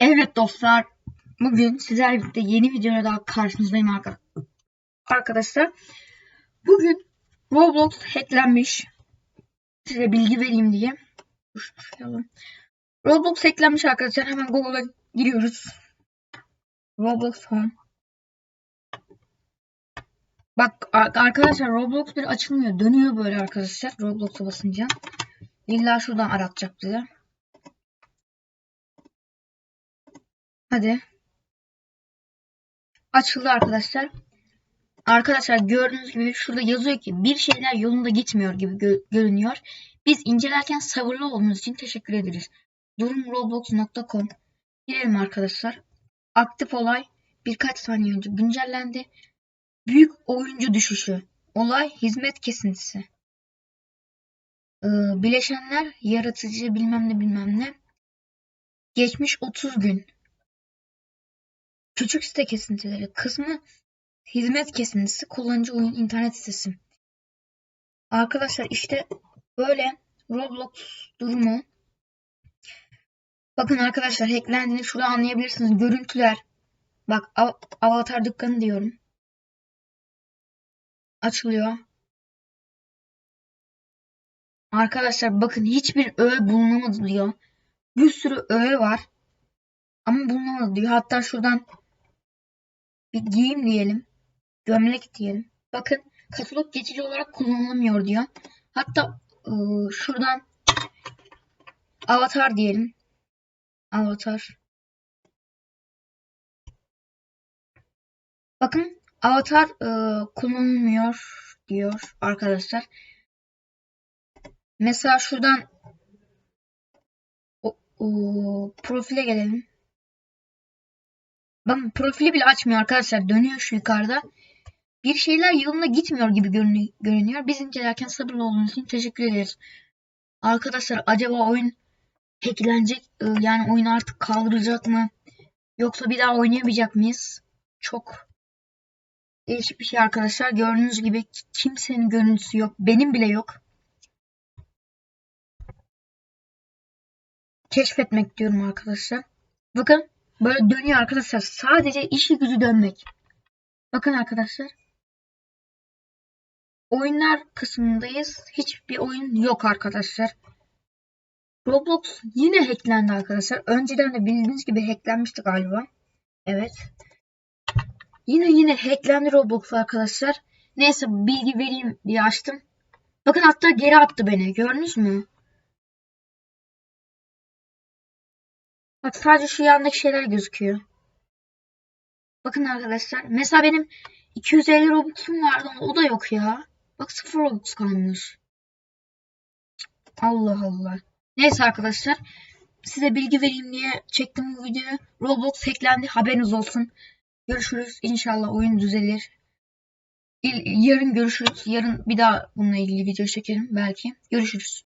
Evet dostlar, bugün sizlerle birlikte yeni videoya daha karşınızdayım arka- arkadaşlar. Bugün Roblox hacklenmiş. Size bilgi vereyim diye. Roblox hacklenmiş arkadaşlar. Hemen Google'a giriyoruz. Roblox Home. Bak ar- arkadaşlar Roblox bir açılmıyor. Dönüyor böyle arkadaşlar. Roblox'a basınca. İlla şuradan aratacak bize. Hadi. Açıldı arkadaşlar. Arkadaşlar gördüğünüz gibi şurada yazıyor ki bir şeyler yolunda gitmiyor gibi gö- görünüyor. Biz incelerken sabırlı olduğunuz için teşekkür ederiz. Durumroblox.com Girelim arkadaşlar. Aktif olay birkaç saniye önce güncellendi. Büyük oyuncu düşüşü. Olay hizmet kesintisi. Ee, bileşenler yaratıcı bilmem ne bilmem ne. Geçmiş 30 gün. Küçük site kesintileri kısmı hizmet kesintisi kullanıcı oyun internet sitesi. Arkadaşlar işte böyle Roblox durumu. Bakın arkadaşlar hacklendiğini şurada anlayabilirsiniz. Görüntüler. Bak av- avatar dükkanı diyorum. Açılıyor. Arkadaşlar bakın hiçbir öğe bulunamadı diyor. Bir sürü öğe var. Ama bulunamadı diyor. Hatta şuradan bir giyim diyelim. Gömlek diyelim. Bakın katalog geçici olarak kullanılamıyor diyor. Hatta ıı, şuradan avatar diyelim. Avatar. Bakın avatar ıı, kullanılmıyor diyor arkadaşlar. Mesela şuradan o, o, profile gelelim. Bakın profili bile açmıyor arkadaşlar. Dönüyor şu yukarıda. Bir şeyler yolunda gitmiyor gibi görünü- görünüyor. Biz incelerken sabırlı olduğunuz için teşekkür ederiz. Arkadaşlar acaba oyun hacklenecek e, yani oyun artık kaldıracak mı? Yoksa bir daha oynayamayacak mıyız? Çok değişik bir şey arkadaşlar. Gördüğünüz gibi kimsenin görüntüsü yok. Benim bile yok. Keşfetmek diyorum arkadaşlar. Bakın böyle dönüyor arkadaşlar. Sadece işi gücü dönmek. Bakın arkadaşlar. Oyunlar kısmındayız. Hiçbir oyun yok arkadaşlar. Roblox yine hacklendi arkadaşlar. Önceden de bildiğiniz gibi hacklenmişti galiba. Evet. Yine yine hacklendi Roblox arkadaşlar. Neyse bilgi vereyim diye açtım. Bakın hatta geri attı beni. Gördünüz mü? Bak sadece şu yandaki şeyler gözüküyor. Bakın arkadaşlar. Mesela benim 250 Robux'um vardı o da yok ya. Bak 0 Robux kalmış. Allah Allah. Neyse arkadaşlar. Size bilgi vereyim diye çektim bu videoyu. Roblox hacklendi. Haberiniz olsun. Görüşürüz. İnşallah oyun düzelir. Yarın görüşürüz. Yarın bir daha bununla ilgili video çekerim belki. Görüşürüz.